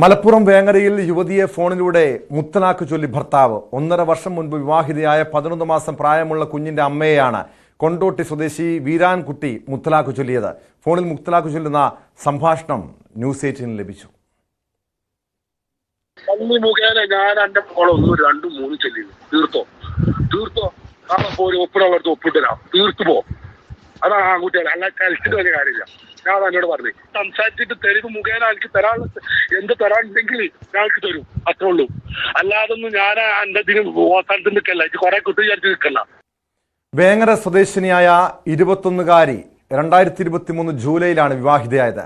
മലപ്പുറം വേങ്ങരയിൽ യുവതിയെ ഫോണിലൂടെ മുത്തലാക്ക് ചൊല്ലി ഭർത്താവ്. ഒന്നര വർഷം മുൻപ് വിവാഹിതയായ പതിനൊന്ന് മാസം പ്രായമുള്ള കുഞ്ഞിന്റെ അമ്മയെയാണ് കൊണ്ടോട്ടി സ്വദേശി വീരാൻകുട്ടി മുത്തലാക്ക് ചൊല്ലിയത്. ഫോണിൽ മുത്തലാക്ക് ചൊല്ലുന്ന സംഭാഷണം ന്യൂസ് എയ്റ്റീന് ലഭിച്ചു. തീർത്തോ? തീർത്തോ? ആ ഒപ്പിട്ടരാം തീർത്തു പോ അതാണ് ആൺകുട്ടികൾ അല്ല കളിച്ചിട്ട് വലിയ കാര്യമില്ല. ഞാൻ എന്നോട് പറഞ്ഞു. സംസാരിച്ചിട്ട് തെരുവ് മുഖേന എനിക്ക് തരാൻ എന്ത് തരാനുണ്ടെങ്കിൽ ഞങ്ങൾക്ക് തരും. അത്രേ ഉള്ളൂ. അല്ലാതൊന്നും ഞാൻ എന്റെ ഇതിന് സ്ഥലത്ത് നിൽക്കല്ല. ഇത് കുറെ കുട്ടി വിചാരിച്ച് നിൽക്കല്ല. വേങ്ങര സ്വദേശിനിയായ ഇരുപത്തൊന്നുകാരി രണ്ടായിരത്തി ഇരുപത്തി മൂന്ന് ജൂലൈയിലാണ് വിവാഹിതയായത്.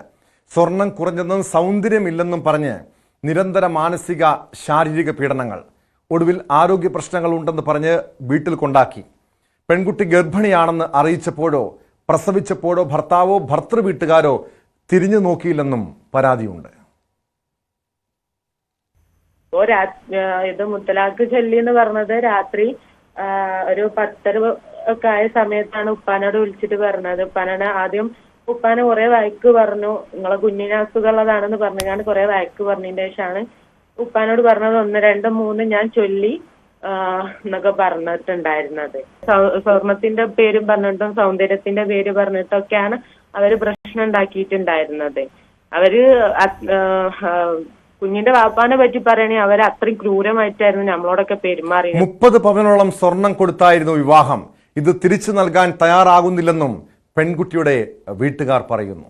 സ്വർണം കുറഞ്ഞെന്നും സൗന്ദര്യമില്ലെന്നും പറഞ്ഞ് നിരന്തര മാനസിക ശാരീരിക പീഡനങ്ങൾ. ഒടുവിൽ ആരോഗ്യ പ്രശ്നങ്ങൾ ഉണ്ടെന്ന് പറഞ്ഞ് വീട്ടിൽ കൊണ്ടാക്കി. പെൺകുട്ടി ഗർഭിണിയാണെന്ന് അറിയിച്ചപ്പോഴോ പ്രസവിച്ചപ്പോഴോ ഭർത്താവോ ഭർത്തൃ വീട്ടുകാരോ തിരിഞ്ഞു നോക്കിയില്ലെന്നും പരാതിയുണ്ട്. ഇത് മുത്തലാഖ് ചൊല്ലി എന്ന് പറഞ്ഞത് രാത്രി ഒരു പത്തര ഒക്കെ ആയ സമയത്താണ് ഉപ്പാനോട് വിളിച്ചിട്ട് പറഞ്ഞത്. ഉപ്പാനോട് ആദ്യം ഉപ്പാനെ കുറെ വഴക്ക് പറഞ്ഞു. നിങ്ങളെ കുഞ്ഞിന് പറഞ്ഞാണ് കുറെ വഴക്ക് പറഞ്ഞതിന്റെ ശേഷമാണ് ഉപ്പാനോട് പറഞ്ഞത് ഒന്ന് രണ്ട് മൂന്ന് ഞാൻ ചൊല്ലി. എന്നൊക്കെ പറഞ്ഞിട്ടുണ്ടായിരുന്നത്. സ്വർണത്തിന്റെ പേരും പറഞ്ഞിട്ടും സൗന്ദര്യത്തിന്റെ പേര് പറഞ്ഞിട്ടൊക്കെയാണ് അവർ പ്രശ്നം ഉണ്ടാക്കിയിട്ടുണ്ടായിരുന്നത് അവർ കുഞ്ഞിന്റെ വാപ്പാനെ പറ്റി പറയണേ അവർ അത്രയും ക്രൂരമായിട്ടായിരുന്നു നമ്മളോടൊക്കെ പെരുമാറി മുപ്പത് പവനോളം സ്വർണം കൊടുത്തായിരുന്നു വിവാഹം. ഇത് തിരിച്ചു നൽകാൻ തയ്യാറാകുന്നില്ലെന്നും പെൺകുട്ടിയുടെ വീട്ടുകാർ പറയുന്നു.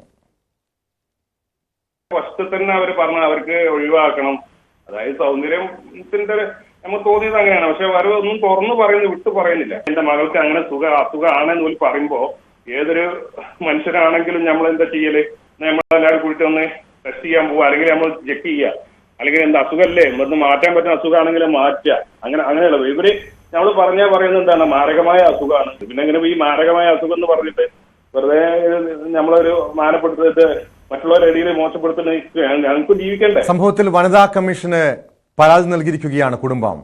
ഫസ്റ്റ് തന്നെ അവർ പറഞ്ഞു അവർക്ക് ഒഴിവാക്കണം. അതായത് സൗന്ദര്യത്തിന്റെ നമുക്ക് തോന്നിയത് അങ്ങനെയാണ്. പക്ഷെ ഒന്നും തുറന്നു പറയുന്നു വിട്ടു പറയുന്നില്ല. എന്റെ മകൾക്ക് അങ്ങനെ സുഖ അസുഖമാണെന്ന് പോലും പറയുമ്പോ ഏതൊരു മനുഷ്യനാണെങ്കിലും നമ്മൾ എന്താ ചെയ്യൽ? നമ്മളെല്ലാവരും കൂടിയിട്ട് ഒന്ന് ടെസ്റ്റ് ചെയ്യാൻ പോവുക. അല്ലെങ്കിൽ നമ്മൾ ചെക്ക് ചെയ്യുക. അല്ലെങ്കിൽ എന്താ അസുഖമല്ലേ ഇവിടുന്ന് മാറ്റാൻ പറ്റുന്ന അസുഖമാണെങ്കിൽ മാറ്റുക. അങ്ങനെ അങ്ങനെയുള്ളത് ഇവർ നമ്മൾ പറഞ്ഞാൽ പറയുന്നത് എന്താണ്? മാരകമായ അസുഖമാണ്. പിന്നെ ഇങ്ങനെ ഈ മാരകമായ അസുഖം എന്ന് പറഞ്ഞിട്ട് വെറുതെ നമ്മളൊരു മാനപ്പെടുത്തിട്ട് മറ്റുള്ളവരുടെ ഇടയിൽ മോശപ്പെടുത്തുന്ന ഞങ്ങൾക്ക് ജീവിക്കണ്ടേ? സംഭവത്തിൽ വനിതാ കമ്മീഷന് പരാതി നൽകിയിരിക്കുകയാണ് കുടുംബം.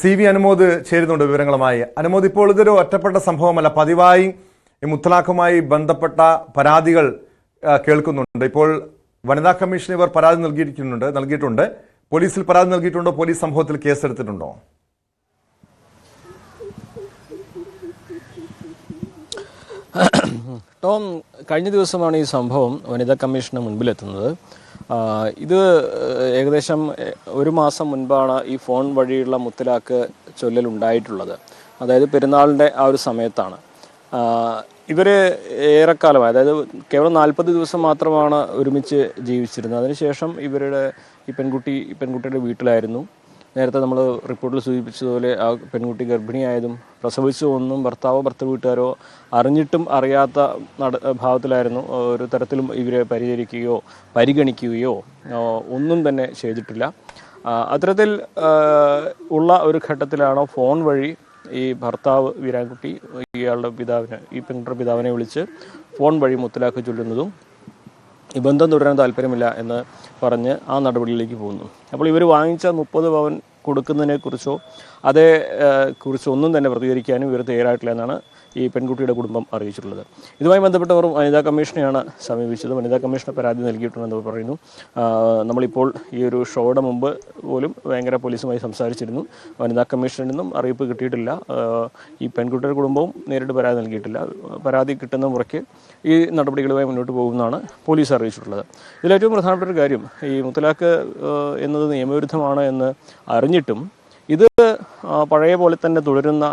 സി വി അനുമോദ് ചേരുന്നുണ്ട് വിവരങ്ങളുമായി. അനുമോദ് ഇപ്പോൾ ഇതൊരു ഒറ്റപ്പെട്ട സംഭവമല്ല. പതിവായി മുത്തലാഖുമായി ബന്ധപ്പെട്ട പരാതികൾ കേൾക്കുന്നുണ്ട്. ഇപ്പോൾ വനിതാ കമ്മീഷൻ ഇവർ പരാതി നൽകിയിരിക്കുന്നുണ്ട് നൽകിയിട്ടുണ്ട്. പോലീസിൽ പരാതി നൽകിയിട്ടുണ്ടോ? പോലീസ് സംഭവത്തിൽ കേസെടുത്തിട്ടുണ്ടോ? ടോം കഴിഞ്ഞ ദിവസമാണ് ഈ സംഭവം വനിതാ കമ്മീഷന് മുൻപിലെത്തുന്നത്. ഇത് ഏകദേശം ഒരു മാസം മുൻപാണ് ഈ ഫോൺ വഴിയുള്ള മുത്തലാക്ക് ചൊല്ലലുണ്ടായിട്ടുള്ളത് അതായത് പെരുന്നാളിന്റെ ആ ഒരു സമയത്താണ്. ഇവർ ഏറെക്കാലമായി അതായത് കേവലം നാൽപ്പത് ദിവസം മാത്രമാണ് ഒരുമിച്ച് ജീവിച്ചിരുന്നത്. അതിനുശേഷം ഇവരുടെ ഈ പെൺകുട്ടി പെൺകുട്ടിയുടെ വീട്ടിലായിരുന്നു. നേരത്തെ നമ്മൾ റിപ്പോർട്ടിൽ സൂചിപ്പിച്ചതുപോലെ ആ പെൺകുട്ടി ഗർഭിണിയായതും പ്രസവിച്ചു ഒന്നും ഭർത്താവോ ഭർത്തൃ വീട്ടുകാരോ അറിഞ്ഞിട്ടും അറിയാത്ത നട ഭാവത്തിലായിരുന്നു ഒരു തരത്തിലും ഇവരെ പരിചരിക്കുകയോ പരിഗണിക്കുകയോ ഒന്നും തന്നെ ചെയ്തിട്ടില്ല. അത്തരത്തിൽ ഉള്ള ഒരു ഘട്ടത്തിലാണ് ഫോൺ വഴി ഈ ഭർത്താവ് വീരാൻകുട്ടി ഇയാളുടെ പിതാവിനെ ഈ പെൺകുട്ടിയുടെ പിതാവിനെ വിളിച്ച് ഫോൺ വഴി മുത്തലാഖ് ചൊല്ലുന്നതും ബന്ധം തുടരാൻ താല്പര്യമില്ല എന്ന് പറഞ്ഞ് ആ നടപടിയിലേക്ക് പോകുന്നു. അപ്പോൾ ഇവർ വാങ്ങിച്ച മുപ്പത് പവൻ കൊടുക്കുന്നതിനെക്കുറിച്ചോ അതേ കുറിച്ചോ ഒന്നും തന്നെ പ്രതികരിക്കാനും ഇവർ തയ്യാറായിട്ടില്ല എന്നാണ് ഈ പെൺകുട്ടിയുടെ കുടുംബം അറിയിച്ചിട്ടുള്ളത്. ഇതുമായി ബന്ധപ്പെട്ടവർ വനിതാ കമ്മീഷനെയാണ് സമീപിച്ചത്. വനിതാ കമ്മീഷന് പരാതി നൽകിയിട്ടുണ്ടെന്ന് പറയുന്നു. നമ്മളിപ്പോൾ ഈ ഒരു ഷോയുടെ മുമ്പ് പോലും ഭയങ്കര പോലീസുമായി സംസാരിച്ചിരുന്നു. വനിതാ കമ്മീഷനിൽ നിന്നും അറിയിപ്പ് കിട്ടിയിട്ടില്ല. ഈ പെൺകുട്ടിയുടെ കുടുംബവും നേരിട്ട് പരാതി നൽകിയിട്ടില്ല. പരാതി കിട്ടുന്ന മുറയ്ക്ക് ഈ നടപടികളുമായി മുന്നോട്ട് പോകുമെന്നാണ് പോലീസ് അറിയിച്ചിട്ടുള്ളത്. ഇതിലേറ്റവും പ്രധാനപ്പെട്ട ഒരു കാര്യം ഈ മുത്തലാഖ് എന്നത് നിയമവിരുദ്ധമാണ് എന്ന് അറിഞ്ഞിട്ടും ഇത് പഴയ പോലെ തന്നെ തുടരുന്ന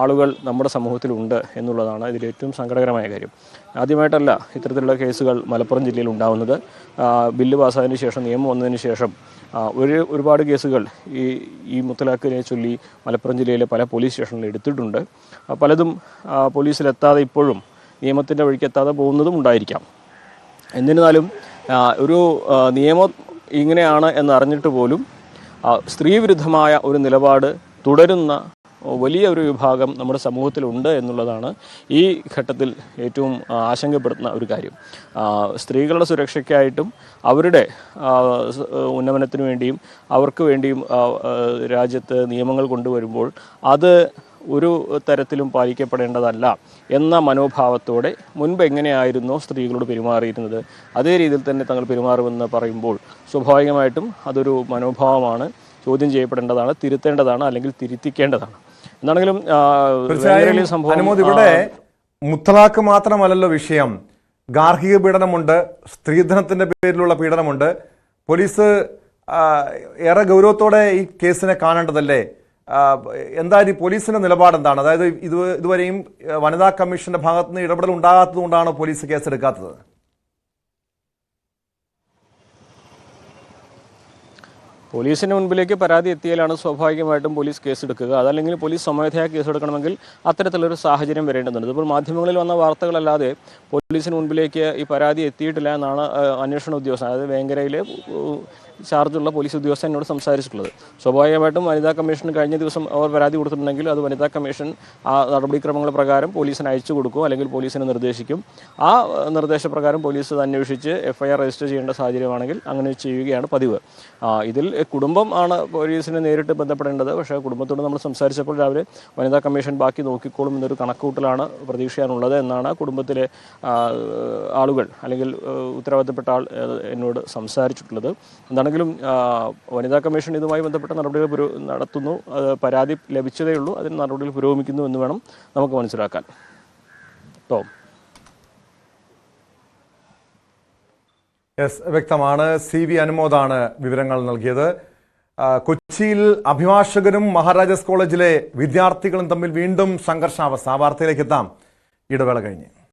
ആളുകൾ നമ്മുടെ സമൂഹത്തിലുണ്ട് എന്നുള്ളതാണ് ഇതിൽ ഏറ്റവും സങ്കടകരമായ കാര്യം. ആദ്യമായിട്ടല്ല ഇത്തരത്തിലുള്ള കേസുകൾ മലപ്പുറം ജില്ലയിൽ ഉണ്ടാവുന്നത്. ബില്ല് പാസ്സായതിന് ശേഷം നിയമം വന്നതിന് ശേഷം ഒരു ഒരുപാട് കേസുകൾ ഈ ഈ മുത്തലാഖിനെ ചൊല്ലി മലപ്പുറം ജില്ലയിലെ പല പോലീസ് സ്റ്റേഷനിൽ എടുത്തിട്ടുണ്ട്. പലതും പോലീസിലെത്താതെ ഇപ്പോഴും നിയമത്തിന്റെ വഴിക്ക് എത്താതെ പോകുന്നതും ഉണ്ടായിരിക്കാം. എന്നിരുന്നാലും ഒരു നിയമം ഇങ്ങനെയാണ് എന്ന് അറിഞ്ഞിട്ട് പോലും സ്ത്രീവിരുദ്ധമായ ഒരു നിലപാട് തുടരുന്ന വലിയ ഒരു വിഭാഗം നമ്മുടെ സമൂഹത്തിലുണ്ട് എന്നുള്ളതാണ് ഈ ഘട്ടത്തിൽ ഏറ്റവും ആശങ്കപ്പെടുത്തുന്ന ഒരു കാര്യം. സ്ത്രീകളുടെ സുരക്ഷയ്ക്കായിട്ടും അവരുടെ ഉന്നമനത്തിനു വേണ്ടിയും അവർക്ക് വേണ്ടിയും രാജ്യത്ത് നിയമങ്ങൾ കൊണ്ടുവരുമ്പോൾ അത് ഒരു തരത്തിലും പാലിക്കപ്പെടേണ്ടതല്ല എന്ന മനോഭാവത്തോടെ മുൻപ് എങ്ങനെയായിരുന്നോ സ്ത്രീകളോട് പെരുമാറിയിരുന്നത്? അതേ രീതിയിൽ തന്നെ തങ്ങൾ പെരുമാറുമെന്ന് പറയുമ്പോൾ സ്വാഭാവികമായിട്ടും അതൊരു മനോഭാവമാണ്. ചോദ്യം ചെയ്യപ്പെടേണ്ടതാണ് തിരുത്തേണ്ടതാണ് അല്ലെങ്കിൽ തിരുത്തിക്കേണ്ടതാണ്. എന്താണെങ്കിലും ഇവിടെ മുത്തലാഖ് മാത്രമല്ലല്ലോ വിഷയം. ഗാർഹിക പീഡനമുണ്ട് സ്ത്രീധനത്തിന്റെ പേരിലുള്ള പീഡനമുണ്ട്. പോലീസ് ഏറെ ഗൗരവത്തോടെ ഈ കേസിനെ കാണേണ്ടതല്ലേ? എന്തായാലും പോലീസിന്റെ നിലപാടെന്താണ്? അതായത് ഇത് ഇതുവരെയും വനിതാ കമ്മീഷന്റെ ഭാഗത്ത് നിന്ന് ഇടപെടൽ ഉണ്ടാകാത്തത് കൊണ്ടാണ് പോലീസ് കേസെടുക്കാത്തത്? പോലീസിന് മുൻപിലേക്ക് പരാതി എത്തിയാലാണ് സ്വാഭാവികമായിട്ടും പോലീസ് കേസെടുക്കുക. അതല്ലെങ്കിൽ പോലീസ് സ്വമേധയാ കേസെടുക്കണമെങ്കിൽ അത്തരത്തിലൊരു സാഹചര്യം വരേണ്ടതുണ്ട്. ഇപ്പോൾ മാധ്യമങ്ങളിൽ വന്ന വാർത്തകളല്ലാതെ പോലീസിന് മുൻപിലേക്ക് ഈ പരാതി എത്തിയിട്ടില്ല എന്നാണ് അന്വേഷണ ഉദ്യോഗസ്ഥൻ അതായത് വേങ്കരയിലെ ചാർജുള്ള പോലീസ് ഉദ്യോഗസ്ഥനോട് സംസാരിച്ചിട്ടുള്ളത്. സ്വാഭാവികമായിട്ടും വനിതാ കമ്മീഷൻ കഴിഞ്ഞ ദിവസം അവർ പരാതി കൊടുത്തിട്ടുണ്ടെങ്കിൽ അത് വനിതാ കമ്മീഷൻ ആ നടപടിക്രമങ്ങൾ പ്രകാരം പോലീസിന് അയച്ചു കൊടുക്കും അല്ലെങ്കിൽ പോലീസിന് നിർദ്ദേശിക്കും. ആ നിർദ്ദേശപ്രകാരം പോലീസ് അത് അന്വേഷിച്ച് എഫ്ഐആർ രജിസ്റ്റർ ചെയ്യേണ്ട സാഹചര്യമാണെങ്കിൽ അങ്ങനെ ചെയ്യുകയാണ് പതിവ്. ഇതിൽ കുടുംബം ആണ് പോലീസിനെ നേരിട്ട് ബന്ധപ്പെടേണ്ടത്. പക്ഷേ കുടുംബത്തോട് നമ്മൾ സംസാരിച്ചപ്പോൾ രാവിലെ വനിതാ കമ്മീഷൻ ബാക്കി നോക്കിക്കോളും എന്നൊരു കണക്കൂട്ടലാണ് പ്രതീക്ഷിക്കാനുള്ളത് എന്നാണ് കുടുംബത്തിലെ ആളുകൾ അല്ലെങ്കിൽ ഉത്തരവാദിത്തപ്പെട്ട ആൾ എന്നോട് സംസാരിച്ചിട്ടുള്ളത്. എന്താണെങ്കിലും വനിതാ കമ്മീഷൻ ഇതുമായി ബന്ധപ്പെട്ട നടപടികൾ പുരോ നടത്തുന്നു. പരാതി ലഭിച്ചതേ ഉള്ളൂ. അതിന് നടപടികൾ പുരോഗമിക്കുന്നു എന്ന് വേണം നമുക്ക് മനസ്സിലാക്കാൻ. ടോം. യെസ് വ്യക്തമാണ്. സി വി അനുമോദാണ് വിവരങ്ങൾ നൽകിയത്. കൊച്ചിയിൽ അഭിഭാഷകരും മഹാരാജാസ് കോളേജിലെ വിദ്യാർത്ഥികളും തമ്മിൽ വീണ്ടും സംഘർഷാവസ്ഥ. വാർത്തയിലേക്ക് എത്താം. ഇടവേള കഴിഞ്ഞ്.